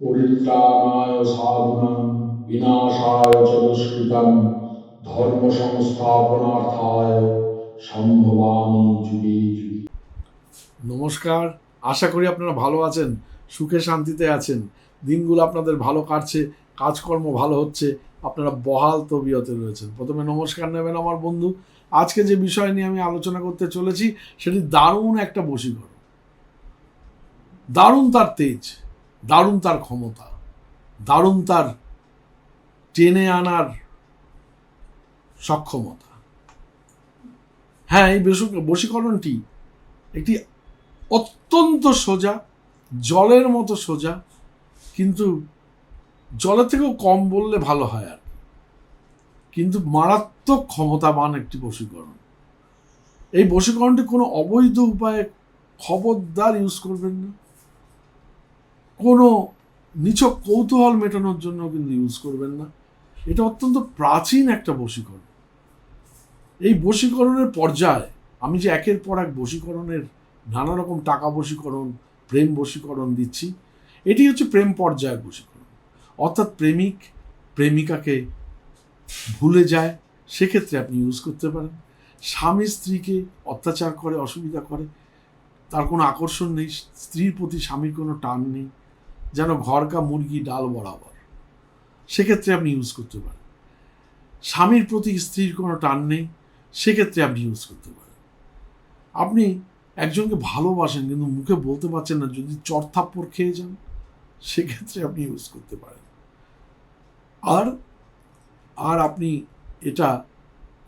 পরিত্রাণায় সাধুনাং বিনাশায় চ ধর্ম সংস্থাপনার্থায় সম্ভবামি যুগে যুগে। নমস্কার, আশা করি আপনারা ভালো আছেন, সুখে শান্তিতে আছেন। দিনগুলো আপনাদের ভালো কাটছে, কাজকর্ম ভালো হচ্ছে, আপনারা বহাল তবিয়তে রয়েছেন। প্রথমে নমস্কার নেবেন আমার বন্ধু। আজকে যে বিষয় নিয়ে আমি আলোচনা করতে চলেছি, সেটি দারুণ একটা বশীকরণ। দারুণ তার তেজ। দারুণ তার ক্ষমতা, দারুণ তার টেনে আনার সক্ষমতা। হ্যাঁ এই বশু- বশীকরণটি একটি অত্যন্ত সোজা, জলের মতো সোজা, কিন্তু জলের থেকেও কম বললে ভালো হয় আর কিন্তু মারাত্মক ক্ষমতাবান একটি বশীকরণ। এই বশীকরণটি কোনো অবৈধ উপায়ে খবরদার ইউজ করবেন না। কোনো নিছক কৌতূহল মেটানোর জন্য কিন্তু ইউজ করবেন না। এটা অত্যন্ত প্রাচীন একটা বশীকরণ। এই বশীকরণের পর্যায়ে, আমি যে একের পর এক বশীকরণের নানা রকম টাকা বশীকরণ, প্রেম বশীকরণ দিচ্ছি, এটি হচ্ছে প্রেম পর্যায়ের বশীকরণ। অর্থাৎ প্রেমিক, প্রেমিকাকে ভুলে যায়, সেক্ষেত্রে আপনি ইউজ করতে পারেন। স্বামী স্ত্রীকে অত্যাচার করে, অসুবিধা করে, তার কোনো আকর্ষণ নেই, স্ত্রীর প্রতি স্বামীর কোনো টান নেই। যেন ঘরকা মুরগি ডাল বরাবর। সেক্ষেত্রে আপনি ইউজ করতে পারেন। স্বামীর প্রতি স্ত্রীর কোনো টান নেই, সেক্ষেত্রে আপনি ইউজ করতে পারেন। আপনি একজনকে ভালোবাসেন কিন্তু মুখে বলতে পারছেন না, যদি চড়থাপ্পড় খেয়ে যান, সেক্ষেত্রে আপনি ইউজ করতে পারেন। আর আর আপনি এটা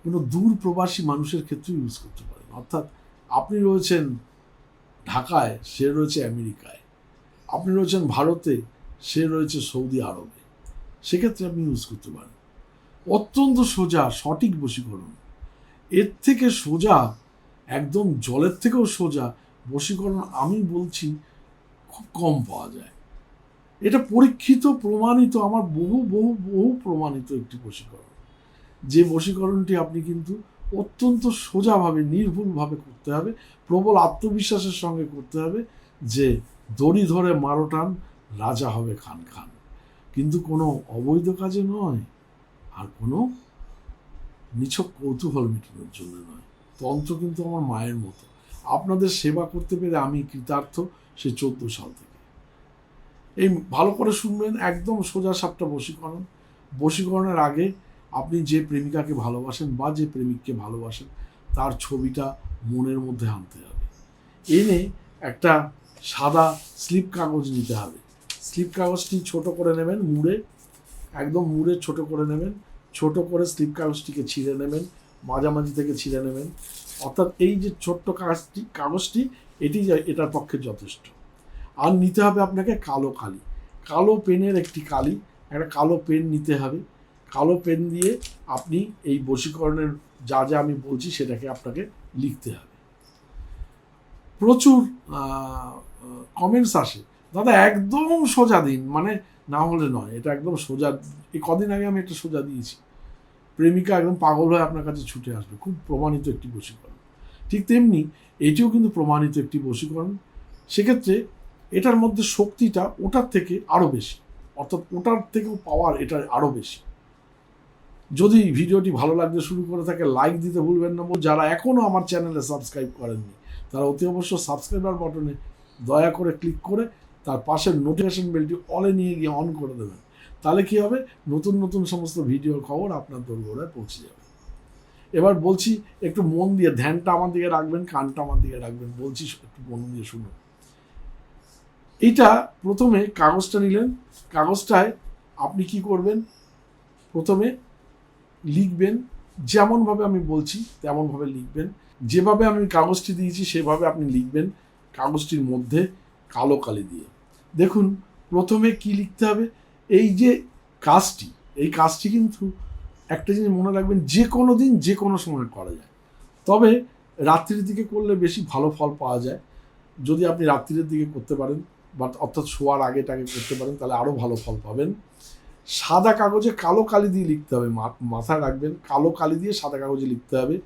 কোনো দূর প্রবাসী মানুষের ক্ষেত্রে ইউজ করতে পারেন। অর্থাৎ আপনি রয়েছেন ঢাকায়, সে রয়েছে আমেরিকায়। আপনি রয়েছেন ভারতে, সে রয়েছে সৌদি আরবে। সেক্ষেত্রে আপনি ইউজ করতে পারেন। অত্যন্ত সোজা, সঠিক বশীকরণ। এর থেকে সোজা, একদম জলের থেকেও সোজা বশীকরণ আমি বলছি খুব কম পাওয়া যায়। এটা পরীক্ষিত, প্রমাণিত, আমার বহু বহু বহু প্রমাণিত একটি বশীকরণ। যে বশীকরণটি আপনি কিন্তু অত্যন্ত সোজাভাবে, নির্ভুলভাবে করতে হবে, প্রবল আত্মবিশ্বাসের সঙ্গে করতে হবে যে দড়ি ধরে মারো টান রাজা হবে খান খান। কিন্তু কোনো অবৈধ কাজে নয়, আর কোনো নিছক কৌতূহল মেটানোর জন্য নয়। তন্ত্র কিন্তু আমার মায়ের মতো। আপনাদের সেবা করতে পেরে আমি কৃতার্থ সে চোদ্দ সাল থেকে। এই ভালো করে শুনবেন, একদম সোজা সাপটা বশীকরণ। বশীকরণের আগে আপনি যে প্রেমিকাকে ভালোবাসেন বা যে প্রেমিককে ভালোবাসেন, তার ছবিটা মনের মধ্যে আনতে হবে। এনে একটা সাদা স্লিপ কাগজ নিতে হবে। স্লিপ কাগজটি ছোট করে নেবেন, মুড়ে, একদম মুড়ে ছোট করে নেবেন, ছোট করে স্লিপ কাগজটিকে ছিঁড়ে নেবেন, মাঝামাঝি থেকে ছিঁড়ে নেবেন। অর্থাৎ এই যে ছোট্ট কাগজটি কাগজটি, এটি এটার পক্ষে যথেষ্ট। আর নিতে হবে আপনাকে কালো কালি। কালো পেনের একটি কালি, একটা কালো পেন নিতে হবে। কালো পেন দিয়ে আপনি এই বশীকরণের যা যা আমি বলছি সেটাকে আপনাকে লিখতে হবে। প্রচুর কমেন্টস আসে। দাদা, একদম সোজা দিন মানে না হলে নয়, এটা একদম সোজা, এই কদিন আগে আমি একটা সোজা দিয়েছি। প্রেমিকা একদম পাগল হয়ে আপনার কাছে ছুটে আসবে খুব প্রমাণিত একটি বশীকরণ। ঠিক তেমনি এটিও কিন্তু প্রমাণিত একটি বশীকরণ। সেক্ষেত্রে এটার মধ্যে শক্তিটা ওটার থেকে আরও বেশি, অর্থাৎ ওটার থেকেও পাওয়ার এটার আরও বেশি। যদি ভিডিওটি ভালো লাগতে শুরু করে থাকে লাইক দিতে ভুলবেন না। যারা এখনও আমার চ্যানেলে সাবস্ক্রাইব করেননি তারা অতি অবশ্য সাবস্ক্রাইবার বাটনে দয়া করে ক্লিক করে তার পাশের নোটিফিকেশন বেলটি অলে নিয়ে গিয়ে অন করে দেবেন। তাহলে কি হবে? নতুন নতুন সমস্ত ভিডিওর খবর আপনার দোরগোড়ায় পৌঁছে যাবে। এবার বলছি, একটু মন দিয়ে, ধ্যানটা আমার দিকে রাখবেন, কানটা আমার দিকে রাখবেন। বলছি, একটু মন দিয়ে শুনুন। এইটা প্রথমে কাগজটা নিলেন। কাগজটায় আপনি কি করবেন? প্রথমে লিখবেন যেমনভাবে আমি বলছি, তেমনভাবে লিখবেন। যেভাবে আমি কাগজটি দিয়েছি, সেভাবে আপনি লিখবেন কাগজটির মধ্যে কালো কালি দিয়ে। দেখুন, প্রথমে কি লিখতে হবে? এই যে কাজটি, এই কাজটি কিন্তু একটা জিনিস মনে রাখবেন, যে কোনো দিন, যে কোনো সময় করা যায়। তবে রাত্রির দিকে করলে বেশি ভালো ফল পাওয়া যায়। যদি আপনি রাত্রির দিকে করতে পারেন, বা অর্থাৎ শোয়ার আগে টাগে করতে পারেন, তাহলে আরও ভালো ফল পাবেন। সাদা কাগজে কালো কালি দিয়ে লিখতে হবে মাথায় রাখবেন, কালো কালি দিয়ে সাদা কাগজে লিখতে হবে।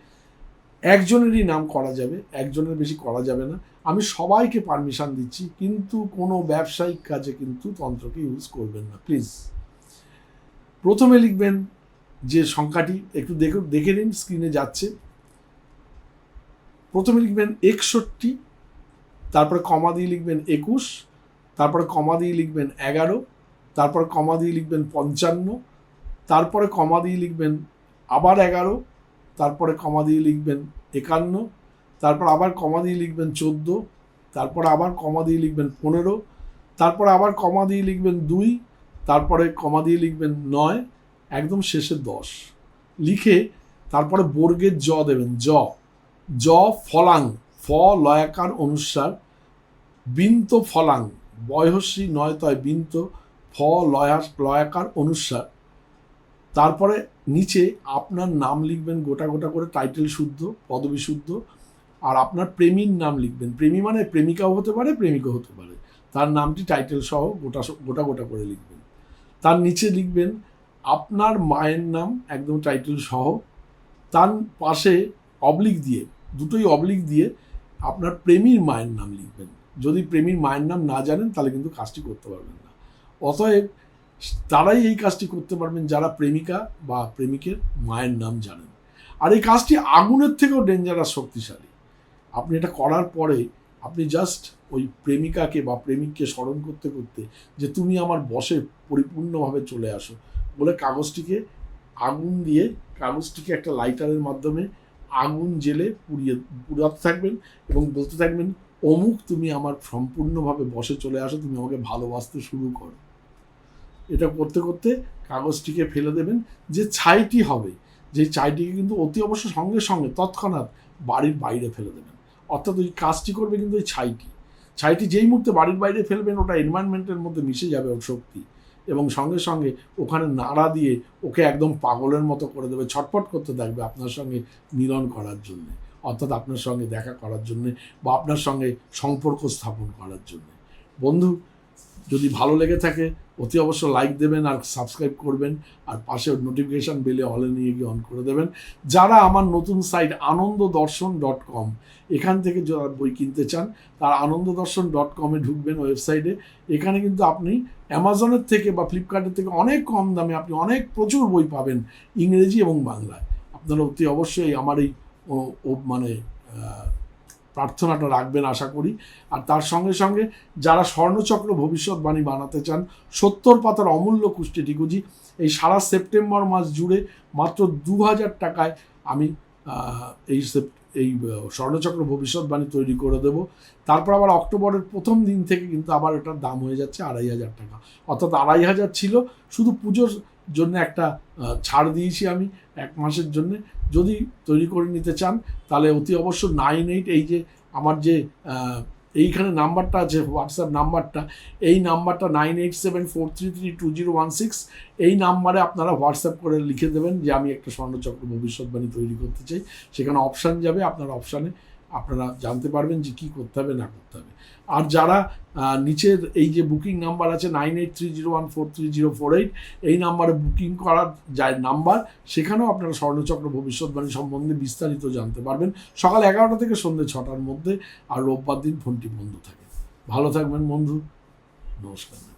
একজনেরই নাম করা যাবে, একজনের বেশি করা যাবে না। আমি সবাইকে পারমিশন দিচ্ছি, কিন্তু কোনো ব্যবসায়িক কাজে কিন্তু তন্ত্রকে ইউজ করবেন না প্লিজ প্রথমে লিখবেন যে সংখ্যাটি, একটু দেখে দেখে নিন স্ক্রিনে যাচ্ছে। প্রথমে লিখবেন একষট্টি, তারপরে কমা দিয়ে লিখবেন একুশ, তারপরে কমা দিয়ে লিখবেন এগারো তারপরে কমা দিয়ে লিখবেন পঞ্চান্ন, তারপরে কমা দিয়ে লিখবেন আবার এগারো, তারপরে কমা দিয়ে লিখবেন একান্ন, তারপর আবার কমা দিয়ে লিখবেন চোদ্দ, তারপর আবার কমা দিয়ে লিখবেন পনেরো, তারপর আবার কমা দিয়ে লিখবেন দুই, তারপরে কমা দিয়ে লিখবেন নয়, একদম শেষে দশ। লিখে তারপরে বর্গের জ দেবেন, জ। জ ফলাং, ফ লয়াকার অনুসার, বিন্ত ফলাং, বয়সী নয় তয় বিন্ত ফ লয়া লয়াকার অনুসার। তারপরে নিচে আপনার নাম লিখবেন গোটা গোটা করে টাইটেল শুদ্ধ, পদবী শুদ্ধ, আর আপনার প্রেমীর নাম লিখবেন। প্রেমী মানে প্রেমিকাও হতে পারে, প্রেমিকও হতে পারে। তার নামটি টাইটেল সহ গোটা গোটা গোটা করে লিখবেন। তার নিচে লিখবেন, আপনার মায়ের নাম একদম টাইটেল সহ। তার পাশে অবলিক দিয়ে, দুটোই অবলিক দিয়ে আপনার প্রেমীর মায়ের নাম লিখবেন। যদি প্রেমীর মায়ের নাম না জানেন, তাহলে কিন্তু কাজটি করতে পারবেন না। অতএব তারাই এই কাজটি করতে পারবেন যারা প্রেমিকা বা প্রেমিকের মায়ের নাম জানেন। আর এই কাজটি আগুনের থেকেও ডেঞ্জারাস শক্তিশালী। আপনি এটা করার পরে আপনি জাস্ট ওই প্রেমিকাকে বা প্রেমিককে স্মরণ করতে করতে যে তুমি আমার বসে পরিপূর্ণভাবে চলে আসো বলে কাগজটিকে আগুন দিয়ে, কাগজটিকে একটা লাইটারের মাধ্যমে আগুন জেলে পুড়িয়ে পুরাতে থাকবেন এবং বলতে থাকবেন, অমুক তুমি আমার সম্পূর্ণভাবে বসে চলে আসো, তুমি আমাকে ভালোবাসতে শুরু করো। এটা করতে করতে কাগজটিকে ফেলে দেবেন। যে ছাইটি হবে, যে ছাইটিকে কিন্তু অতি অবশ্য সঙ্গে সঙ্গে তৎক্ষণাৎ বাড়ির বাইরে ফেলে দেবেন। অর্থাৎ ওই কাজটি করবে কিন্তু ওই ছাইটি। ছাইটি যেই মুহূর্তে বাড়ির বাইরে ফেলবেন, ওটা এনভায়রনমেন্টের মধ্যে মিশে যাবে ওর শক্তি এবং সঙ্গে সঙ্গে ওখানে নাড়া দিয়ে ওকে একদম পাগলের মতো করে দেবে, ছটফট করতে থাকবে আপনার সঙ্গে মিলন করার জন্য। অর্থাৎ আপনার সঙ্গে দেখা করার জন্য বা আপনার সঙ্গে সম্পর্ক স্থাপন করার জন্য। বন্ধু যদি ভালো লেগে থাকে, অতি অবশ্য লাইক দেবেন আর সাবস্ক্রাইব করবেন আর পাশে নোটিফিকেশান বেলে হলে নিয়ে গিয়ে অন করে দেবেন। যারা আমার নতুন সাইট আনন্দ দর্শন ডট কম এখান থেকে যারা বই কিনতে চান, তারা আনন্দ দর্শন ডট কমে ঢুকবেন ওয়েবসাইটে এখানে কিন্তু আপনি অ্যামাজনের থেকে বা ফ্লিপকার্টের থেকে অনেক কম দামে আপনি অনেক প্রচুর বই পাবেন, ইংরেজি এবং বাংলায়। আপনারা অতি অবশ্যই আমার এই মানে প্রার্থনাটা রাখবেন আশা করি। আর তার সঙ্গে সঙ্গে যারা স্বর্ণচক্র ভবিষ্যৎবাণী বানাতে চান, সত্তর পাতার অমূল্য কুষ্টি টিকুজি, এই সারা সেপ্টেম্বর মাস জুড়ে মাত্র দু হাজার টাকায় আমি এই এই স্বর্ণচক্র ভবিষ্যৎবাণী তৈরি করে দেব। তারপর আবার অক্টোবরের প্রথম দিন থেকে কিন্তু আবার এটার দাম হয়ে যাচ্ছে আড়াই হাজার টাকা। অর্থাৎ আড়াই হাজার ছিল। শুধু পুজোর জন্য একটা ছাড় দিয়েছি আমি। এক মাসের জন্য যদি তৈরি করে নিতে চান, তাহলে অতি অবশ্য নাইন এইট এই যে আমার যে এইখানে নাম্বারটা আছে হোয়াটসঅ্যাপ নাম্বারটা, এই নাম্বারটা nine eight seven four three three two zero one six এই নাম্বারে আপনারা হোয়াটসঅ্যাপ করে লিখে দেবেন যে আমি একটা স্বর্ণচক্র ভবিষ্যৎবাণী তৈরি করতে চাই। সেখানে অপশান যাবে, আপনার অপশানে আপনারা জানতে পারবেন যে কী করতে হবে, না করতে হবে। আর যারা নিচের এই যে বুকিং নাম্বার আছে nine eight three zero one four three zero four eight, এই নাম্বারে বুকিং করার যায় নাম্বার, সেখানেও আপনারা স্বর্ণচক্র ভবিষ্যৎবাণী সম্বন্ধে বিস্তারিত জানতে পারবেন। সকাল এগারোটা থেকে সন্ধ্যে ছটার মধ্যে আর রোববার দিন ফোনটি বন্ধ থাকে। ভালো থাকবেন বন্ধু। নমস্কার।